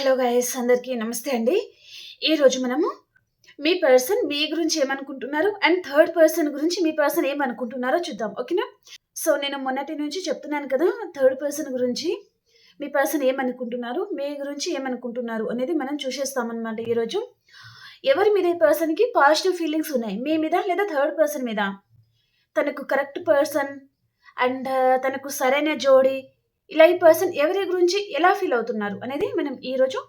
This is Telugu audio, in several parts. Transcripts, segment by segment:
హలో గైస్ అందరికీ నమస్తే అండి. ఈరోజు మనము మీ పర్సన్ మీ గురించి ఏమనుకుంటున్నారు అండ్ థర్డ్ పర్సన్ గురించి మీ పర్సన్ ఏమనుకుంటున్నారో చూద్దాం ఓకేనా? సో నేను మొన్నటి నుంచి చెప్తున్నాను కదా థర్డ్ పర్సన్ గురించి మీ పర్సన్ ఏమనుకుంటున్నారు మీ గురించి ఏమనుకుంటున్నారు అనేది మనం చూసేస్తామన్నమాట ఈరోజు ఎవరి మీద ఈ పర్సన్కి పాజిటివ్ ఫీలింగ్స్ ఉన్నాయి? మీ మీద లేదా థర్డ్ పర్సన్ మీద? తనకు కరెక్ట్ పర్సన్ అండ్ తనకు సరైన జోడి ఇలా ఈ పర్సన్ ఎవరి గురించి ఎలా ఫీల్ అవుతున్నారు అనేది మనం ఈరోజు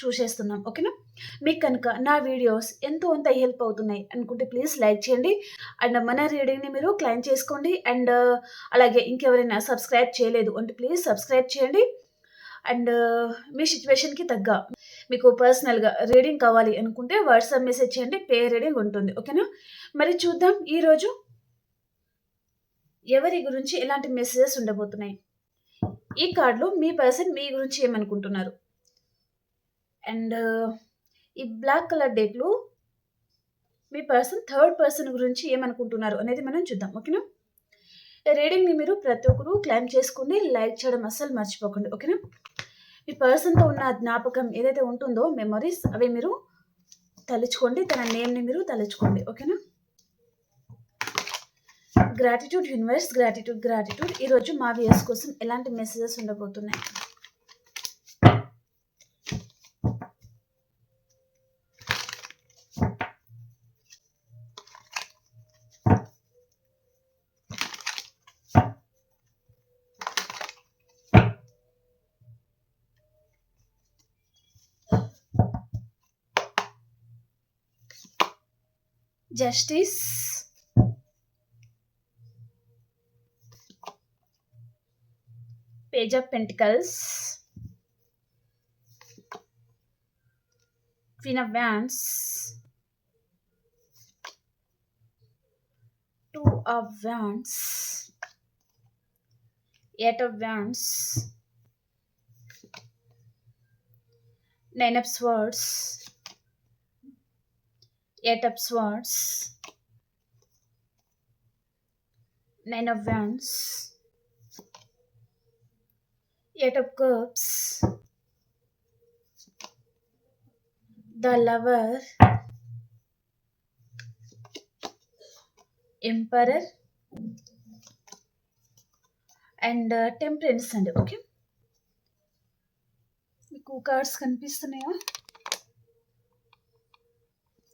చూసేస్తున్నాం ఓకేనా మీకు కనుక నా వీడియోస్ ఎంతో అంత హెల్ప్ అవుతున్నాయి అనుకుంటే ప్లీజ్ లైక్ చేయండి. అండ్ మన రీడింగ్ని మీరు క్లైమ్ చేసుకోండి. అండ్ uh, అలాగే ఇంకెవరైనా సబ్స్క్రైబ్ చేయలేదు అంటే ప్లీజ్ సబ్స్క్రైబ్ చేయండి. అండ్ uh, మీ సిచ్యువేషన్కి తగ్గ మీకు పర్సనల్గా రీడింగ్ కావాలి అనుకుంటే వాట్సాప్ మెసేజ్ చేయండి. పే రీడింగ్ ఉంటుంది ఓకేనా మరి చూద్దాం ఈరోజు ఎవరి గురించి ఎలాంటి మెసేజెస్ ఉండబోతున్నాయి? ఈ కార్డులో మీ పర్సన్ మీ గురించి ఏమనుకుంటున్నారు? అండ్ ఈ బ్లాక్ కలర్ డేక్లో మీ పర్సన్ థర్డ్ పర్సన్ గురించి ఏమనుకుంటున్నారు అనేది మనం చూద్దాం ఓకేనా? రీడింగ్ని మీరు ప్రతి ఒక్కరు క్లైమ్ చేసుకోండి లైక్ చేయడం అస్సలు మర్చిపోకండి ఓకేనా? మీ పర్సన్తో ఉన్న జ్ఞాపకం ఏదైతే ఉంటుందో మెమరీస్ అవి మీరు తలుచుకోండి తన నేమ్ని మీరు తలుచుకోండి ఓకేనా? గ్రాటిట్యూడ్ యూనివర్స్ గ్రాటిట్యూడ్ గ్రాటిట్యూడ్ ఈరోజు మా వ్యూయర్స్ కోసం ఎలాంటి మెసేజెస్ ఉండబోతున్నాయి? Justice Page of Pentacles, Queen of Wands, Two of Wands, Eight of Wands, Nine of Swords, Eight of Swords, Nine of Wands, Eight of Cups, the Lover, Emperor, and temperance అండి ఓకే మీకు కార్డ్స్ కనిపిస్తున్నాయా?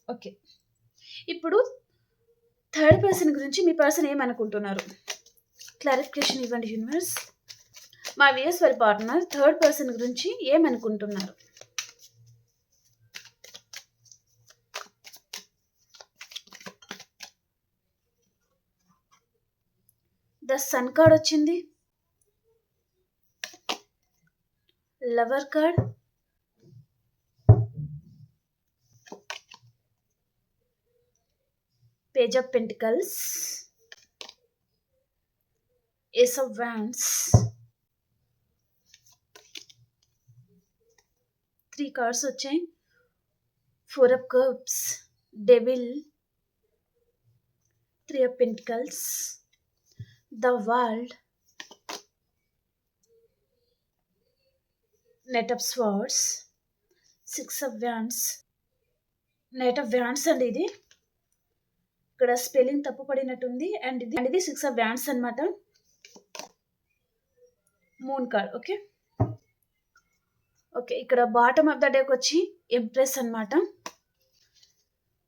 ఓకే ఇప్పుడు థర్డ్ పర్సన్ గురించి మీ పర్సన్ ఏమనుకుంటున్నారు? క్లారిఫికేషన్ ఇవ్వండి యూనివర్స్ మా విఎస్ వారి పార్ట్నర్ థర్డ్ పర్సన్ గురించి ఏమనుకుంటున్నారు? ద సన్ కార్డ్ వచ్చింది. Lover card page of pentacles ace of wands three cards వచ్చాయి. Four of cups devil three of pentacles the world knight of swords six of wands knight of wands అండి ఇది. ఇక్కడ స్పెల్లింగ్ తప్పు పడినట్టుంది. అండ్ ఇది అండ్ ఇది సిక్స్ ఆఫ్ వ్యాన్స్ అనమాట మూన్ కార్డ్ ఓకే ఓకే ఇక్కడ బాటమ్ ఆఫ్ ద డేకి వచ్చి ఎంప్రెస్ అనమాట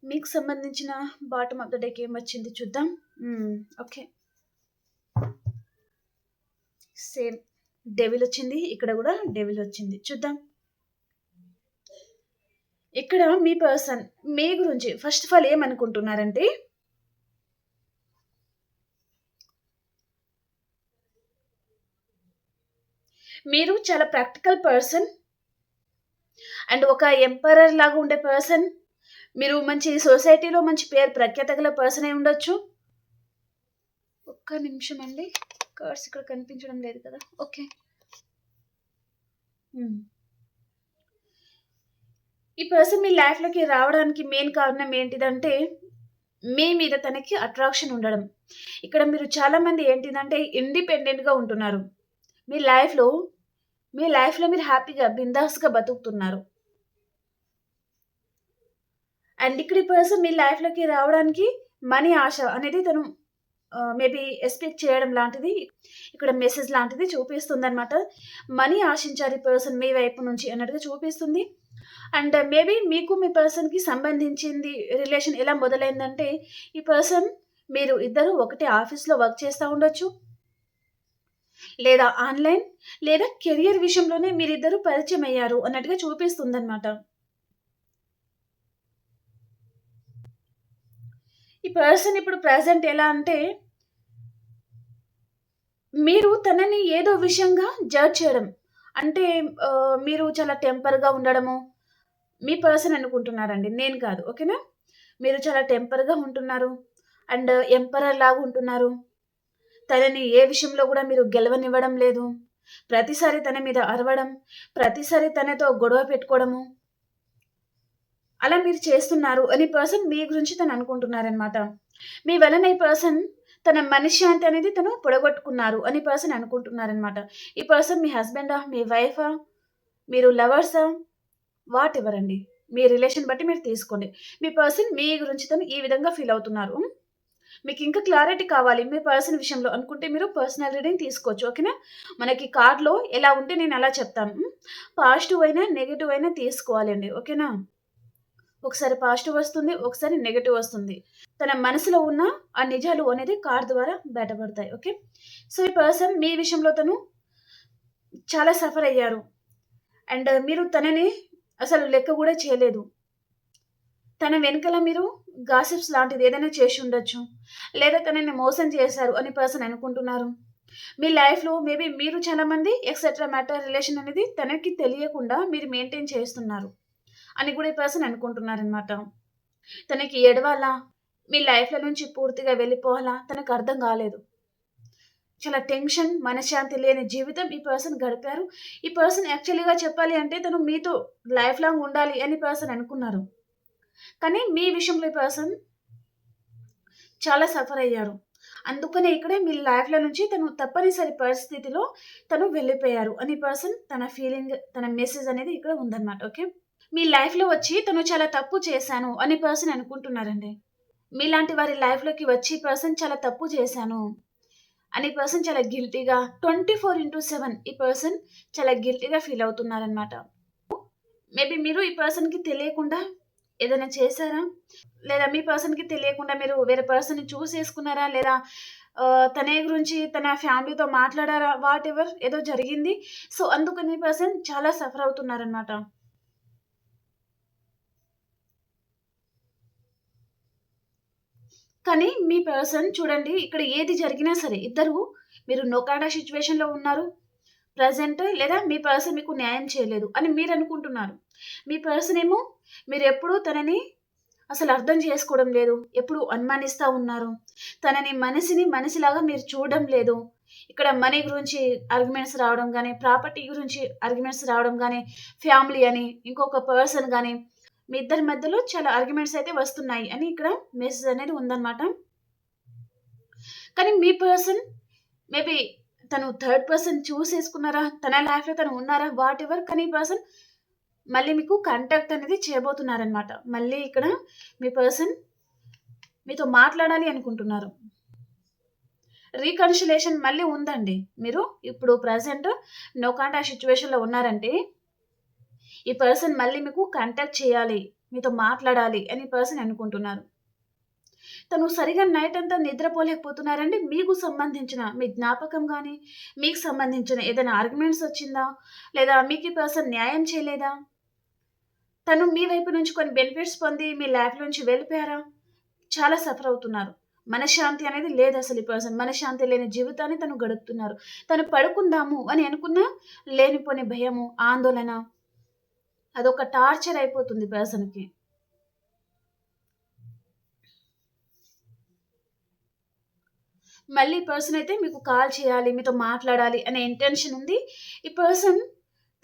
మీకు సంబంధించిన బాటమ్ ఆఫ్ ద డేకి ఏం వచ్చింది చూద్దాం. Hmm, okay. సేమ్ డెవిల్ వచ్చింది ఇక్కడ కూడా డెవిల్ వచ్చింది. చూద్దాం. ఇక్కడ మీ పర్సన్ మీ గురించి ఫస్ట్ ఆఫ్ ఆల్ ఏమనుకుంటున్నారంటే మీరు చాలా ప్రాక్టికల్ పర్సన్ అండ్ ఒక ఎంపరర్ లాగా ఉండే పర్సన్ మీరు మంచి సొసైటీలో మంచి పేరు ప్రఖ్యాత గల పర్సన్ అయి ఉండొచ్చు. ఒక్క నిమిషం అండి. కార్డ్స్ ఇక్కడ కనిపించడం లేదు కదా. ఓకే. ఈ పర్సన్ మీ లైఫ్లోకి రావడానికి మెయిన్ కారణం ఏంటిదంటే మీ మీద తనకి అట్రాక్షన్ ఉండడం. ఇక్కడ మీరు చాలామంది ఏంటిదంటే ఇండిపెండెంట్గా ఉంటున్నారు. మీ లైఫ్లో మీ లైఫ్‌లో మీరు హ్యాపీగా, బిందాస్‌గా బతుకుతున్నారు. అండ్ ఇక్కడ ఈ పర్సన్ మీ లైఫ్‌లోకి రావడానికి మనీ ఆశ అనేది తను మేబీ ఎక్స్‌పెక్ట్ చేయడం లాంటిది ఇక్కడ మెసేజ్ లాంటిది చూపిస్తుంది అనమాట మనీ ఆశించారు ఈ పర్సన్ మీ వైపు నుంచి అన్నట్టుగా చూపిస్తుంది. అండ్ మేబీ మీకు మీ పర్సన్‌కి సంబంధించింది రిలేషన్ ఎలా మొదలైందంటే, ఈ పర్సన్ మీరు ఇద్దరు ఒకటే ఆఫీస్‌లో వర్క్ చేస్తూ ఉండొచ్చు. లేదా ఆన్‌లైన్ లేదా కెరియర్ విషయంలోనే మీరిద్దరూ పరిచయమయ్యారు అన్నట్టుగా చూపిస్తుందనమాట. ఈ పర్సన్ ఇప్పుడు ప్రజెంట్ ఎలా అంటే మీరు తనని ఏదో విషయంగా జడ్జ్ చేయడం. అంటే మీరు చాలా టెంపర్‌గా ఉండడము, మీ పర్సన్ అనుకుంటున్నారండి. నేను కాదు. ఓకేనా? మీరు చాలా టెంపర్‌గా ఉంటున్నారు. అండ్ ఎంపరర్ లాగా ఉంటున్నారు. తనని ఏ విషయంలో కూడా మీరు గెలవనివ్వడం లేదు. ప్రతిసారి తన మీద అరవడం, ప్రతిసారి తనతో గొడవ పెట్టుకోవడము. అలా మీరు చేస్తున్నారు అని పర్సన్ మీ గురించి తను అనుకుంటున్నారనమాట. మీ వలన ఈ పర్సన్ తన మనశ్శాంతి అనేది తను పొడగొట్టుకున్నారు అని పర్సన్ అనుకుంటున్నారనమాట. ఈ పర్సన్ మీ హస్బెండా? మీ వైఫా? మీరు లవర్సా? వాటెవర్ అండి. మీ రిలేషన్ బట్టి మీరు తీసుకోండి. మీ పర్సన్ మీ గురించి తను ఈ విధంగా ఫీల్ అవుతున్నారు. మీకు ఇంకా క్లారిటీ కావాలి మీ పర్సన్ విషయంలో అనుకుంటే మీరు పర్సనల్ రీడింగ్ తీసుకోవచ్చు. ఓకేనా? మనకి కార్డ్‌లో ఎలా ఉంటే నేను అలా చెప్తాను. పాజిటివ్ అయినా, నెగిటివ్ అయినా తీసుకోవాలండి. ఓకేనా? ఒకసారి పాజిటివ్ వస్తుంది. ఒకసారి నెగటివ్ వస్తుంది. తన మనసులో ఉన్న ఆ నిజాలు అనేది కార్డ్ ద్వారా బయటపడతాయి. ఓకే. సో, ఈ పర్సన్ మీ విషయంలో తను చాలా సఫర్ అయ్యారు. అండ్ మీరు తనని అసలు లెక్క కూడా చేయలేదు. తన వెనుకల మీరు గాసిప్స్ లాంటిది ఏదైనా చేసి ఉండొచ్చు. లేదా తనని మోసం చేశారు అని పర్సన్ అనుకుంటున్నారు. మీ లైఫ్‌లో మేబీ మీరు చాలామంది ఎక్సెట్రా మ్యాటర్ రిలేషన్ అనేది తనకి తెలియకుండా మీరు మెయింటైన్ చేస్తున్నారు. అని కూడా ఈ పర్సన్ అనుకుంటున్నారనమాట. తనకి ఏడవాలా? మీ లైఫ్‌లో నుంచి పూర్తిగా వెళ్ళిపోవాలా? తనకు అర్థం కాలేదు. చాలా టెన్షన్, మనశ్శాంతి లేని జీవితం ఈ పర్సన్ గడిపారు. ఈ పర్సన్ యాక్చువల్‌గా చెప్పాలి అంటే తను మీతో లైఫ్ లాంగ్ ఉండాలి అని పర్సన్ అనుకున్నారు. కానీ మీ విషయంలో ఈ పర్సన్ చాలా సఫర్ అయ్యారు. అందుకనే ఇక్కడే మీ లైఫ్‌లో నుంచి తను తప్పనిసరి పరిస్థితిలో తను వెళ్ళిపోయారు అని పర్సన్ తన ఫీలింగ్, తన మెసేజ్ అనేది ఇక్కడ ఉందన్నమాట. ఓకే. మీ లైఫ్‌లో వచ్చి తను చాలా తప్పు చేశాను అని పర్సన్ అనుకుంటున్నారండి. మీలాంటి వారి లైఫ్‌లోకి వచ్చి పర్సన్ చాలా తప్పు చేశాను అని పర్సన్ చాలా గిల్టీగా 24/7 ఈ పర్సన్ చాలా గిల్టీగా ఫీల్ అవుతున్నారనమాట. మేబీ మీరు ఈ పర్సన్‌కి తెలియకుండా ఏదైనా చేశారా? లేదా మీ పర్సన్‌కి తెలియకుండా మీరు వేరే పర్సన్‌ని చూస్ చేసుకున్నారా? లేదా తనే గురించి తన ఫ్యామిలీతో మాట్లాడారా? వాట్ ఎవర్ ఏదో జరిగింది. సో, అందుకని పర్సన్ చాలా సఫర్ అవుతున్నారనమాట. కానీ మీ పర్సన్ చూడండి ఇక్కడ ఏది జరిగినా సరే ఇద్దరు మీరు నోకాడా సిచ్యువేషన్లో ఉన్నారు. ప్రజెంట్ లేదా మీ పర్సన్ మీకు న్యాయం చేయలేదు అని మీరు అనుకుంటున్నారు. మీ పర్సన్ ఏమో మీరెప్పుడూ తనని అసలు అర్థం చేసుకోవడం లేదు. ఎప్పుడు అనుమానిస్తూ ఉన్నారు. తనని మనిషిని మనిషిలాగా మీరు చూడడం లేదు. ఇక్కడ మనీ గురించి ఆర్గ్యుమెంట్స్ రావడం కానీ ప్రాపర్టీ గురించి ఆర్గ్యుమెంట్స్ రావడం కానీ ఫ్యామిలీ అని, ఇంకొక పర్సన్ కానీ మీ ఇద్దరి మధ్యలో చాలా ఆర్గ్యుమెంట్స్ అయితే వస్తున్నాయి అని ఇక్కడ మెసేజ్ అనేది ఉందన్నమాట. కానీ మీ పర్సన్ మేబీ తను థర్డ్ పర్సన్ చూస్ చేసుకున్నారా? తన లైఫ్‌లో తను ఉన్నారా? వాట్ ఎవర్ కానీ ఈ పర్సన్ మళ్ళీ మీకు కాంటాక్ట్ అనేది చేయబోతున్నారనమాట. మళ్ళీ ఇక్కడ మీ పర్సన్ మీతో మాట్లాడాలి అనుకుంటున్నారు. రీకన్సిలేషన్ మళ్ళీ ఉందండి. మీరు ఇప్పుడు ప్రజెంట్ నో కాంటాక్ట్ సిచ్యువేషన్లో ఉన్నారంటే ఈ పర్సన్ మళ్ళీ మీకు కాంటాక్ట్ చేయాలి. మీతో మాట్లాడాలి అని పర్సన్ అనుకుంటున్నారు. తను సరిగా నైట్ అంతా నిద్రపోలేకపోతున్నారండి. మీకు సంబంధించిన మీ జ్ఞాపకం కానీ మీకు సంబంధించిన ఏదైనా ఆర్గ్యుమెంట్స్ వచ్చిందా? లేదా మీకు ఈ పర్సన్ న్యాయం చేయలేదా? తను మీ వైపు నుంచి కొన్ని బెనిఫిట్స్ పొంది మీ లైఫ్ నుంచి వెళ్ళిపోయారా? చాలా సఫర్ అవుతున్నారు. మనశ్శాంతి అనేది లేదు అసలు ఈ పర్సన్. మనశ్శాంతి లేని జీవితాన్ని తను గడుపుతున్నారు. తను పడుకుందాము అని అనుకున్నా లేనిపోని భయము, ఆందోళన అదొక టార్చర్ అయిపోతుంది పర్సన్‌కి. మళ్ళీ పర్సన్ అయితే మీకు కాల్ చేయాలి, మీతో మాట్లాడాలి అనే ఇంటెన్షన్ ఉంది. ఈ పర్సన్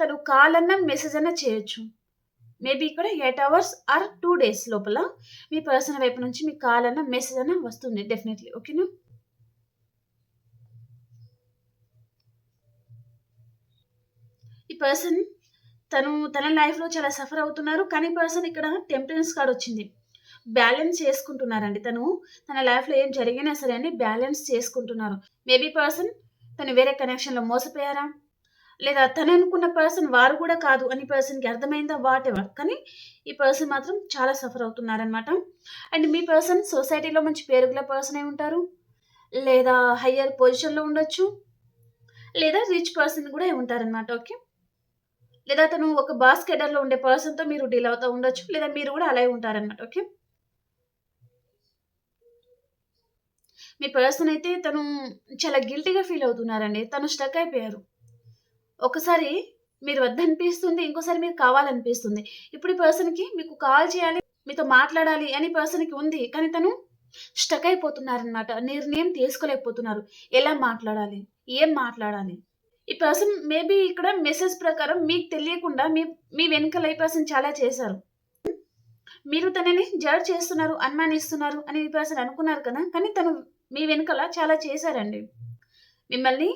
తను కాల్ అన్నా, మెసేజ్ అన్నా చేయొచ్చు. మేబీ ఇక్కడ eight hours or two days లోపల మీ పర్సన్ వైపు నుంచి మీకు కాల్ అన్నా, మెసేజ్ అన్న వస్తుంది డెఫినెట్‌లీ. ఓకేనా? ఈ పర్సన్ తను తన లైఫ్‌లో చాలా సఫర్ అవుతున్నారు. కానీ పర్సన్ ఇక్కడ టెంపరెన్స్ కార్డ్ వచ్చింది. బ్యాలెన్స్ చేసుకుంటున్నారండి తను. తన లైఫ్‌లో ఏం జరిగినా సరే అండి బ్యాలెన్స్ చేసుకుంటున్నారు. మేబీ పర్సన్ తను వేరే కనెక్షన్‌లో మోసపోయారా? లేదా తను అనుకున్న పర్సన్ వారు కూడా కాదు అని పర్సన్‌కి అర్థమైందా? వాటెవర్. కానీ ఈ పర్సన్ మాత్రం చాలా సఫర్ అవుతున్నారనమాట. అండ్ మీ పర్సన్ సొసైటీలో మంచి పేరుగుల పర్సన్ అయి ఉంటారు. లేదా హయ్యర్ పొజిషన్‌లో ఉండొచ్చు. లేదా రిచ్ పర్సన్ కూడా ఉంటారనమాట. ఓకే. లేదా తను ఒక బాస్కెడర్లో ఉండే పర్సన్‌తో మీరు డీల్ అవుతూ ఉండొచ్చు. లేదా మీరు కూడా అలాగే ఉంటారన్నమాట ఓకే. మీ పర్సన్ అయితే తను చాలా గిల్టీ‌గా ఫీల్ అవుతున్నారండి. తను స్టక్ అయిపోయారు. ఒకసారి మీరు వద్దనిపిస్తుంది. ఇంకోసారి మీకు కావాలనిపిస్తుంది. ఇప్పుడు ఈ పర్సన్‌కి మీకు కాల్ చేయాలి, మీతో మాట్లాడాలి అని పర్సన్‌కి ఉంది. కానీ తను స్టక్ అయిపోతున్నారనమాట. నిర్ణయం తీసుకోలేకపోతున్నారు. ఎలా మాట్లాడాలి? ఏం మాట్లాడాలి? ఈ పర్సన్ మేబీ ఇక్కడ మెసేజ్ ప్రకారం మీకు తెలియకుండా మీ మీ వెనకాల ఈ పర్సన్ చాలా చేశారు. మీరు తనని జడ్జ్ చేస్తున్నారు, అనుమానిస్తున్నారు అని ఈ పర్సన్ అనుకున్నారు కదా! కానీ తను మీ వెనుకల చాలా చేశారండి. మిమ్మల్ని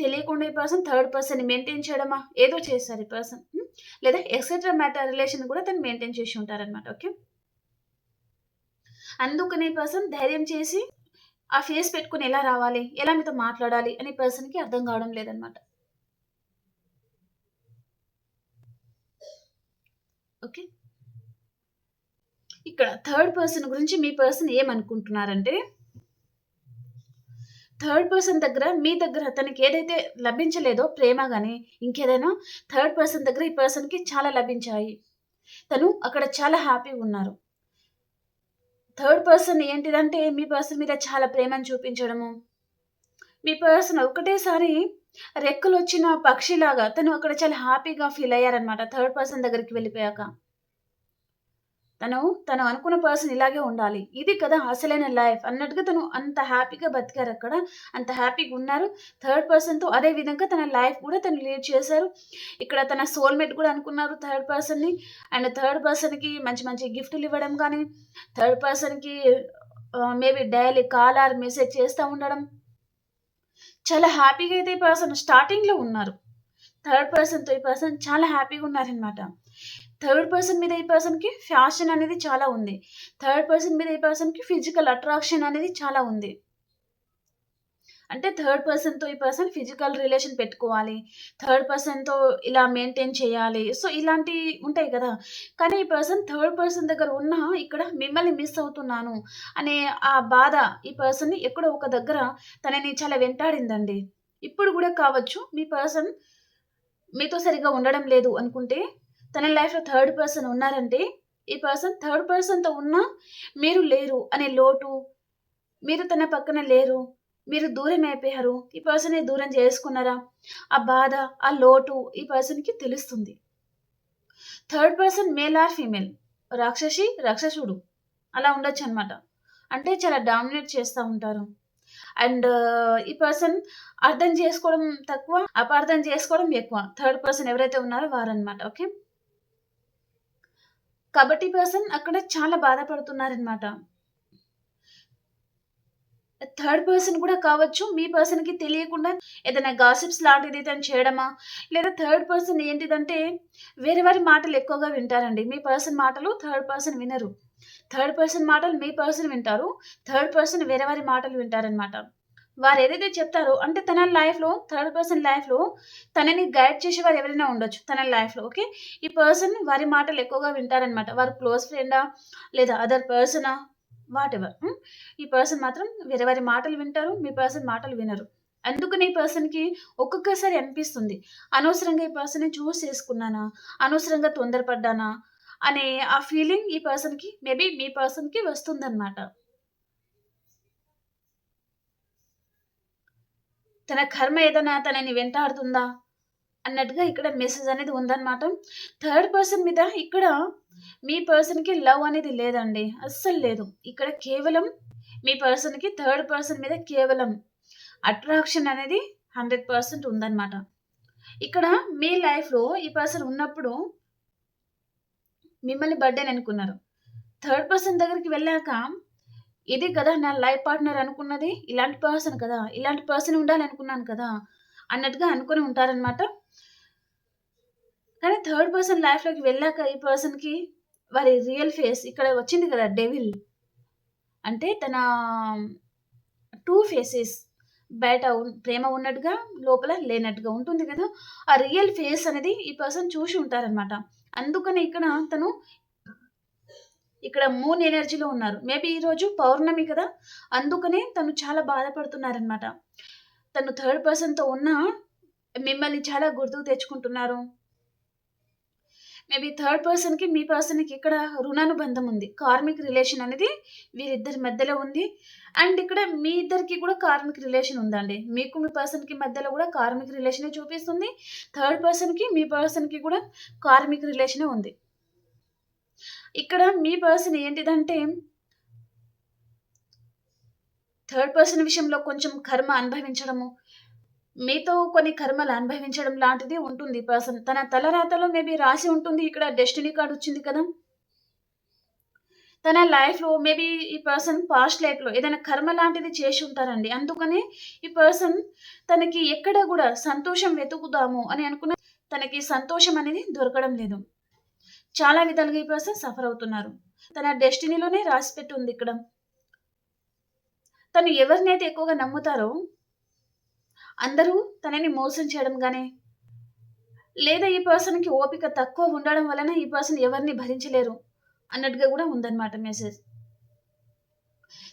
తెలియకుండా ఈ పర్సన్ థర్డ్ పర్సన్ మెయింటైన్ చేయడమా ఏదో చేశారు ఈ పర్సన్. లేదా ఎక్సెట్రా మ్యాటర్ రిలేషన్ కూడా తను మెయింటైన్ చేసి ఉంటారనమాట. ఓకే. అందుకని ఈ పర్సన్ ధైర్యం చేసి ఆ ఫేస్ పెట్టుకుని ఎలా రావాలి? ఎలా మీతో మాట్లాడాలి? అని పర్సన్‌కి అర్థం కావడం లేదనమాట. ఓకే. ఇక్కడ థర్డ్ పర్సన్ గురించి మీ పర్సన్ ఏమనుకుంటున్నారంటే థర్డ్ పర్సన్ దగ్గర మీ దగ్గర తనకి ఏదైతే లభించలేదో ప్రేమ కానీ ఇంకేదైనా థర్డ్ పర్సన్ దగ్గర ఈ పర్సన్‌కి చాలా లభించాయి. తను అక్కడ చాలా హ్యాపీగా ఉన్నారు థర్డ్ పర్సన్ ఏంటిదంటే మీ పర్సన్ మీద చాలా ప్రేమను చూపించడము. మీ పర్సన్ ఒకటేసారి రెక్కలు వచ్చిన పక్షిలాగా తను అక్కడ చాలా హ్యాపీగా ఫీల్ అయ్యారనమాట. థర్డ్ పర్సన్ దగ్గరికి వెళ్ళిపోయాక. తను, తను అనుకున్న పర్సన్ ఇలాగే ఉండాలి. ఇది కదా అసలైన లైఫ్ అన్నట్టుగా తను అంత హ్యాపీగా బతికారు అక్కడ అంత హ్యాపీగా ఉన్నారు థర్డ్ పర్సన్‌తో అదే విధంగా తన లైఫ్ కూడా తను లీడ్ చేశారు. ఇక్కడ తన సోల్‌మేట్ కూడా అనుకున్నారు థర్డ్ పర్సన్‌ని. అండ్ థర్డ్ పర్సన్‌కి మంచి మంచి గిఫ్ట్లు ఇవ్వడం కానీ థర్డ్ పర్సన్‌కి maybe daily call or message చేస్తూ ఉండడం. చాలా హ్యాపీగా అయితే ఈ పర్సన్ స్టార్టింగ్‌లో ఉన్నారు. థర్డ్ పర్సన్‌తో ఈ పర్సన్ చాలా హ్యాపీగా ఉన్నారనమాట. థర్డ్ పర్సన్ మీద ఈ పర్సన్‌కి ఫ్యాషన్ అనేది చాలా ఉంది. థర్డ్ పర్సన్ మీద ఈ పర్సన్‌కి ఫిజికల్ అట్రాక్షన్ అనేది చాలా ఉంది. అంటే థర్డ్ పర్సన్‌తో ఈ పర్సన్ ఫిజికల్ రిలేషన్ పెట్టుకోవాలి. థర్డ్ పర్సన్‌తో ఇలా మెయింటైన్ చేయాలి. సో, ఇలాంటివి ఉంటాయి కదా! కానీ ఈ పర్సన్ థర్డ్ పర్సన్ దగ్గర ఉన్నా ఇక్కడ మిమ్మల్ని మిస్ అవుతున్నాను అనే ఆ బాధ ఈ పర్సన్‌ని ఎక్కడో ఒక దగ్గర తనని చాలా వెంటాడిందండి. ఇప్పుడు కూడా కావచ్చు మీ పర్సన్ మీతో సరిగ్గా ఉండడం లేదు అనుకుంటే, తన లైఫ్‌లో థర్డ్ పర్సన్ ఉన్నారంటే, ఈ పర్సన్ థర్డ్ పర్సన్‌తో ఉన్నా మీరు లేరు అనే లోటు, మీరు తన పక్కన లేరు, మీరు దూరం అయిపోయారు, ఈ పర్సన్‌ని దూరం చేసుకున్నారా? ఆ బాధ, ఆ లోటు ఈ పర్సన్‌కి తెలుస్తుంది. Third person male or female. రాక్షసి, రాక్షసుడు అలా ఉండొచ్చనమాట. అంటే చాలా డామినేట్ చేస్తూ ఉంటారు. అండ్ ఈ పర్సన్ అర్థం చేసుకోవడం తక్కువ, అపార్థం చేసుకోవడం ఎక్కువ. థర్డ్ పర్సన్ ఎవరైతే ఉన్నారో వారనమాట. ఓకే. కాబట్టి పర్సన్ అక్కడ చాలా బాధపడుతున్నారనమాట. థర్డ్ పర్సన్ కూడా కావచ్చు. మీ పర్సన్‌కి తెలియకుండా ఏదైనా గాసిప్స్ లాంటిది తను చేయడమా? లేదా థర్డ్ పర్సన్ ఏంటిదంటే వేరే వారి మాటలు ఎక్కువగా వింటారండి. మీ పర్సన్ మాటలు థర్డ్ పర్సన్ వినరు. థర్డ్ పర్సన్ మాటలు మీ పర్సన్ వింటారు. థర్డ్ పర్సన్ వేరే వారి మాటలు వింటారనమాట. వారు ఏదైతే చెప్తారో అంటే తన లైఫ్‌లో థర్డ్ పర్సన్ లైఫ్‌లో తనని గైడ్ చేసేవారు ఎవరైనా ఉండొచ్చు తన లైఫ్‌లో. ఓకే. ఈ పర్సన్ వారి మాటలు ఎక్కువగా వింటారనమాట. వారు క్లోజ్ ఫ్రెండా? లేదా అదర్ పర్సనా? వాట్ ఎవర్ ఈ పర్సన్ మాత్రం వేరే వారి మాటలు వింటారు. మీ పర్సన్ మాటలు వినరు. అందుకని ఈ పర్సన్‌కి ఒక్కొక్కసారి అనిపిస్తుంది. అనవసరంగా ఈ పర్సన్‌ని చూస్ చేసుకున్నానా? అనవసరంగా తొందరపడ్డానా? అనే ఆ ఫీలింగ్ ఈ పర్సన్‌కి మేబీ మీ పర్సన్‌కి వస్తుందన్నమాట తన కర్మ ఏదైనా తనని వెంటాడుతుందా? అన్నట్టుగా ఇక్కడ మెసేజ్ అనేది ఉందన్నమాట థర్డ్ పర్సన్ మీద ఇక్కడ మీ పర్సన్‌కి లవ్ అనేది లేదండి. అస్సలు లేదు. ఇక్కడ కేవలం మీ పర్సన్‌కి థర్డ్ పర్సన్ మీద కేవలం అట్రాక్షన్ అనేది హండ్రెడ్ పర్సెంట్ ఉందన్నమాట ఇక్కడ మీ లైఫ్‌లో ఈ పర్సన్ ఉన్నప్పుడు మిమ్మల్ని బర్త్డే అనుకున్నారు. థర్డ్ పర్సన్ దగ్గరికి వెళ్ళాక ఇది కదా నా లైఫ్ పార్ట్నర్ అనుకున్నది. ఇలాంటి పర్సన్ కదా! ఇలాంటి పర్సన్ ఉండాలనుకున్నాను కదా! అన్నట్టుగా అనుకుని ఉంటారనమాట. థర్డ్ పర్సన్ లైఫ్‌లోకి వెళ్ళాక ఈ పర్సన్‌కి వారి రియల్ ఫేస్ ఇక్కడ వచ్చింది కదా! డెవిల్. అంటే తన టూ ఫేసెస్ బయట ప్రేమ ఉన్నట్టుగా, లోపల లేనట్టుగా ఉంటుంది కదా ఆ రియల్ ఫేస్ అనేది ఈ పర్సన్ చూసి ఉంటారనమాట. అందుకనే ఇక్కడ తను ఇక్కడ మూన్ ఎనర్జీలో ఉన్నారు. మేబీ ఈరోజు పౌర్ణమి కదా! అందుకనే తను చాలా బాధపడుతున్నారనమాట. తను థర్డ్ పర్సన్‌తో ఉన్న మిమ్మల్ని చాలా గుర్తుకు తెచ్చుకుంటున్నారు. మేబీ థర్డ్ పర్సన్‌కి, మీ పర్సన్‌కి ఇక్కడ రుణానుబంధం ఉంది. కార్మిక్ రిలేషన్ అనేది వీరిద్దరి మధ్యలో ఉంది. అండ్ ఇక్కడ మీ ఇద్దరికి కూడా కార్మిక్ రిలేషన్ ఉందండి. మీకు మీ పర్సన్‌కి మధ్యలో కూడా కార్మిక్ రిలేషనే చూపిస్తుంది. థర్డ్ పర్సన్‌కి, మీ పర్సన్‌కి కూడా కార్మిక్ రిలేషనే ఉంది. ఇక్కడ మీ పర్సన్ ఏంటిదంటే థర్డ్ పర్సన్ విషయంలో కొంచెం కర్మ అనుభవించడము, మీతో కొన్ని కర్మలు అనుభవించడం లాంటిది ఉంటుంది ఈ పర్సన్. తన తలరాతలో మేబీ రాసి ఉంటుంది. ఇక్కడ డెస్టినీ కార్డ్ వచ్చింది కదా! తన లైఫ్‌లో మేబీ ఈ పర్సన్ పాస్ట్ లైఫ్‌లో ఏదైనా కర్మ లాంటిది చేసి ఉంటారండి. అందుకనే ఈ పర్సన్ తనకి ఎక్కడ కూడా సంతోషం వెతుకుదాము అని అనుకున్న తనకి సంతోషం అనేది దొరకడం లేదు. చాలా విధాలుగా ఈ పర్సన్ సఫర్ అవుతున్నారు. తన డెస్టినీలోనే రాసిపెట్టి ఉంది ఇక్కడ. తను ఎవరినైతే ఎక్కువగా నమ్ముతారో అందరూ తనని మోసం చేయడం కానీ లేదా ఈ పర్సన్‌కి ఓపిక తక్కువ ఉండడం వలన ఈ పర్సన్ ఎవరిని భరించలేరు అన్నట్టుగా కూడా ఉందన్నమాట మెసేజ్.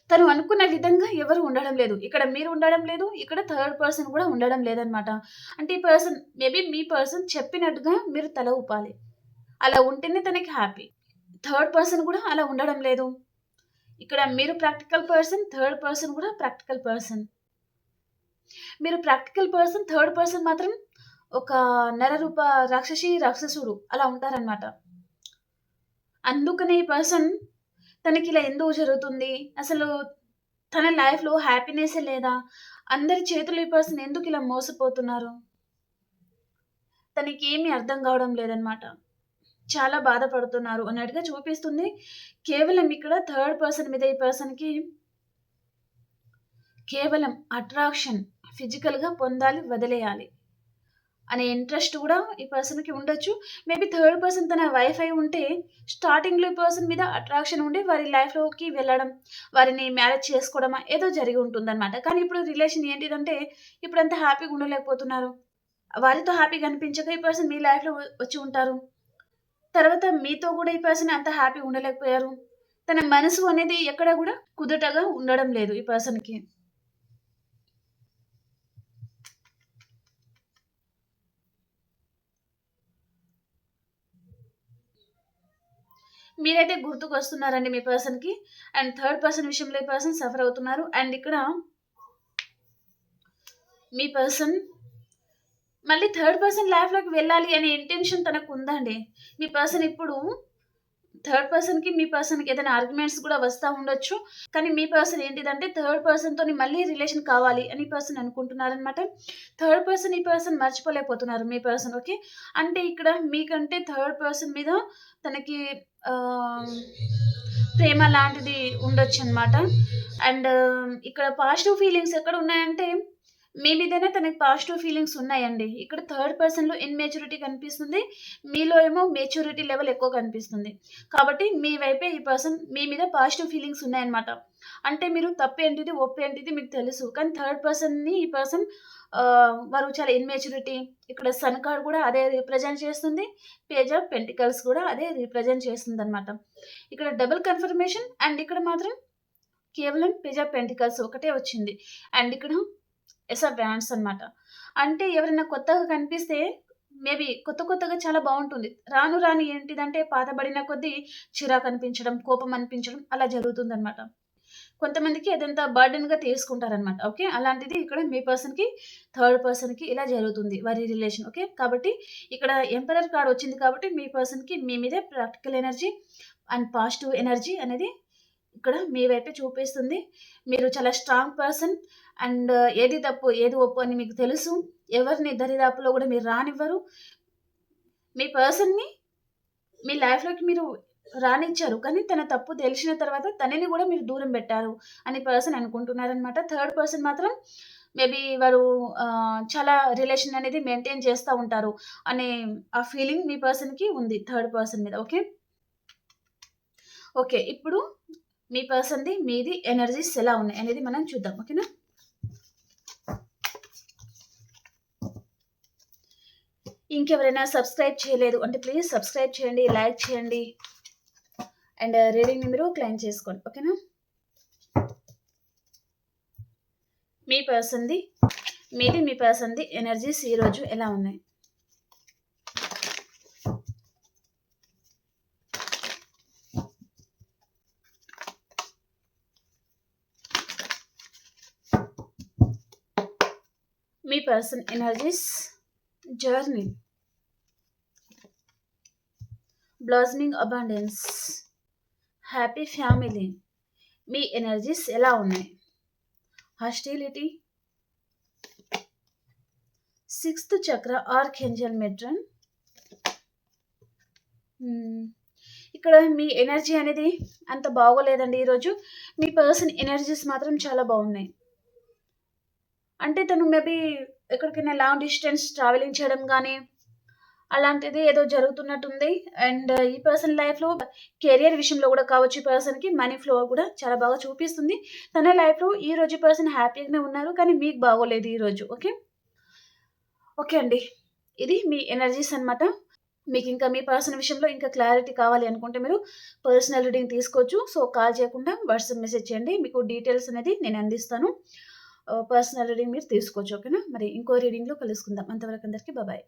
తను అనుకున్న విధంగా ఎవరు ఉండడం లేదు. ఇక్కడ మీరు ఉండడం లేదు. ఇక్కడ థర్డ్ పర్సన్ కూడా ఉండడం లేదనమాట అంటే ఈ పర్సన్ మేబీ మీ పర్సన్ చెప్పినట్టుగా మీరు తల ఊపాలి. అలా ఉంటేనే తనకి హ్యాపీ. థర్డ్ పర్సన్ కూడా అలా ఉండడం లేదు. ఇక్కడ మీరు ప్రాక్టికల్ పర్సన్, థర్డ్ పర్సన్ కూడా ప్రాక్టికల్ పర్సన్. మీరు ప్రాక్టికల్ పర్సన్, థర్డ్ పర్సన్ మాత్రం ఒక నరరూప రాక్షసి, రాక్షసుడు అలా ఉంటారనమాట. అందుకనే ఈ పర్సన్ తనకి ఇలా ఎందుకు జరుగుతుంది? అసలు తన లైఫ్‌లో హ్యాపీనెస్సే లేదా? అందరి చేతులు ఈ పర్సన్ ఎందుకు ఇలా మోసపోతున్నారు? తనకి ఏమీ అర్థం కావడం లేదనమాట. చాలా బాధపడుతున్నారు అన్నట్టుగా చూపిస్తుంది. కేవలం ఇక్కడ థర్డ్ పర్సన్ మీద ఈ పర్సన్‌కి కేవలం అట్రాక్షన్ ఫిజికల్‌గా పొందాలి, వదిలేయాలి అనే ఇంట్రెస్ట్ కూడా ఈ పర్సన్‌కి ఉండొచ్చు. మేబీ థర్డ్ పర్సన్ తన వైఫ్ అయి ఉంటే స్టార్టింగ్‌లో ఈ పర్సన్ మీద అట్రాక్షన్ ఉండి వారి లైఫ్‌లోకి వెళ్ళడం, వారిని మ్యారేజ్ చేసుకోవడమా ఏదో జరిగి ఉంటుందన్నమాట. కానీ ఇప్పుడు రిలేషన్ ఏంటిదంటే ఇప్పుడు అంత హ్యాపీగా ఉండలేకపోతున్నారు. వారితో హ్యాపీగా అనిపించక ఈ పర్సన్ మీ లైఫ్‌లో వచ్చి ఉంటారు. తర్వాత మీతో కూడా ఈ పర్సన్ అంత హ్యాపీ ఉండలేకపోయారు. తన మనసు అనేది ఎక్కడ కూడా కుదుటగా ఉండడం లేదు ఈ పర్సన్‌కి. మీరైతే గుర్తుకొస్తున్నారండి మీ పర్సన్‌కి. అండ్ థర్డ్ పర్సన్ విషయంలో ఈ పర్సన్ సఫర్ అవుతున్నారు. అండ్ ఇక్కడ మీ పర్సన్ మళ్ళీ థర్డ్ పర్సన్ లైఫ్‌లోకి వెళ్ళాలి అనే ఇంటెన్షన్ తనకు ఉందండి మీ పర్సన్ ఇప్పుడు థర్డ్ పర్సన్‌కి, మీ పర్సన్‌కి ఏదైనా ఆర్గ్యుమెంట్స్ కూడా వస్తూ ఉండొచ్చు. కానీ మీ పర్సన్ ఏంటిదంటే థర్డ్ పర్సన్‌తోని మళ్ళీ రిలేషన్ కావాలి అని పర్సన్ అనుకుంటున్నారనమాట. థర్డ్ పర్సన్ ఈ పర్సన్ మర్చిపోలేకపోతున్నారు మీ పర్సన్. ఓకే. అంటే ఇక్కడ మీకంటే థర్డ్ పర్సన్ మీద తనకి ప్రేమ లాంటిది ఉండొచ్చనమాట. అండ్ ఇక్కడ పాజిటివ్ ఫీలింగ్స్ ఎక్కడ ఉన్నాయంటే మీ మీదనే తనకి పాజిటివ్ ఫీలింగ్స్ ఉన్నాయండి. ఇక్కడ థర్డ్ పర్సన్‌లో ఇన్మెచ్యూరిటీ కనిపిస్తుంది. మీలో ఏమో మెచ్యూరిటీ లెవెల్ ఎక్కువ కనిపిస్తుంది. కాబట్టి మీ వైపే ఈ పర్సన్ మీ మీద పాజిటివ్ ఫీలింగ్స్ ఉన్నాయన్నమాట. అంటే మీరు తప్పేంటిది, ఒప్పేంటిది మీకు తెలుసు. కానీ థర్డ్ పర్సన్‌ని ఈ పర్సన్ వారు చాలా ఇన్మెచ్యూరిటీ ఇక్కడ సన్ కార్డ్ కూడా అదే రిప్రజెంట్ చేస్తుంది. పేజ్ ఆఫ్ పెంటికల్స్ కూడా అదే రిప్రజెంట్ చేస్తుందన్నమాట. ఇక్కడ డబుల్ కన్ఫర్మేషన్ అండ్ ఇక్కడ మాత్రం కేవలం పేజ్ ఆఫ్ పెంటికల్స్ ఒకటే వచ్చింది. అండ్ ఇక్కడ ఎస్ ఆ బ్రాండ్స్ అన్నమాట. అంటే ఎవరైనా కొత్తగా కనిపిస్తే మేబీ కొత్త కొత్తగా చాలా బాగుంటుంది రాను రాను ఏంటిదంటే పాతబడిన కొద్దీ చిరాకు అనిపించడం, కోపం అనిపించడం అలా జరుగుతుంది అనమాట కొంతమందికి అదంతా బర్డెన్‌గా తీసుకుంటారనమాట. ఓకే. అలాంటిది ఇక్కడ మీ పర్సన్‌కి, థర్డ్ పర్సన్‌కి ఇలా జరుగుతుంది వారి రిలేషన్. ఓకే. కాబట్టి ఇక్కడ ఎంపరర్ కార్డ్ వచ్చింది కాబట్టి మీ పర్సన్‌కి మీ మీదే practical energy and positive energy అనేది ఇక్కడ మీ వైపే చూపిస్తుంది. మీరు చాలా స్ట్రాంగ్ పర్సన్ అండ్ ఏది తప్పు, ఏది ఒప్పు అని మీకు తెలుసు. ఎవరిని దరిదాపులో కూడా మీరు రానివ్వరు. మీ పర్సన్‌ని మీ లైఫ్‌లోకి మీరు రానిచ్చారు. కానీ తన తప్పు తెలిసిన తర్వాత తనని కూడా మీరు దూరం పెట్టారు అని పర్సన్ అనుకుంటున్నారనమాట. థర్డ్ పర్సన్ మాత్రం మేబీ వారు చాలా రిలేషన్ అనేది మెయింటైన్ చేస్తూ ఉంటారు అనే ఆ ఫీలింగ్ మీ పర్సన్‌కి ఉంది థర్డ్ పర్సన్ మీద. ఓకే. ఓకే. ఇప్పుడు మీ పర్సన్‌ది, మీది ఎనర్జీస్ ఎలా ఉన్నాయి అనేది మనం చూద్దాం. ఓకేనా? ఇంకెవరైనా సబ్స్క్రైబ్ చేయలేదు అంటే ప్లీజ్ సబ్స్క్రైబ్ చేయండి, లైక్ చేయండి. అండ్ రీడింగ్‌ని uh, మీరు క్లెయిమ్ చేసుకోండి. ఓకేనా? మీ పర్సన్‌ది, మీది మీ పర్సన్‌ది ఎనర్జీస్ ఈరోజు ఎలా ఉన్నాయి? మీ person energies journey. Blossoming abundance. Happy family. మీ ఎనర్జీస్ ఎలా ఉన్నాయి? Hostility. Sixth chakra archangel Metatron. ఇక్కడ మీ ఎనర్జీ అనేది అంత బాగోలేదండి ఈరోజు. మీ పర్సన్ ఎనర్జీస్ మాత్రం చాలా బాగున్నాయి. అంటే తను మేబీ ఎక్కడికైనా లాంగ్ డిస్టెన్స్ ట్రావెలింగ్ చేయడం కానీ అలాంటిది ఏదో జరుగుతున్నట్టుంది. అండ్ ఈ పర్సన్ లైఫ్‌లో కెరియర్ విషయంలో కూడా కావచ్చు ఈ పర్సన్‌కి మనీ ఫ్లో కూడా చాలా బాగా చూపిస్తుంది. తన లైఫ్‌లో ఈరోజు ఈ పర్సన్ హ్యాపీగానే ఉన్నారు. కానీ మీకు బాగోలేదు ఈరోజు. ఓకే. ఓకే అండి. ఇది మీ ఎనర్జీస్ అన్నమాట. ఇంకా మీ పర్సన్ విషయంలో ఇంకా క్లారిటీ కావాలి అనుకుంటే మీరు పర్సనల్ రీడింగ్ తీసుకోవచ్చు. సో, కాల్ చేయకుండా వాట్సాప్ మెసేజ్ చేయండి. మీకు డీటెయిల్స్ అనేది నేను అందిస్తాను. పర్సనల్ రీడింగ్ మీరు తీసుకోవచ్చు. ఓకేనా? మరి ఇంకో రీడింగ్‌లో కలుసుకుందాం. అంతవరకు అందరికీ బాయ్.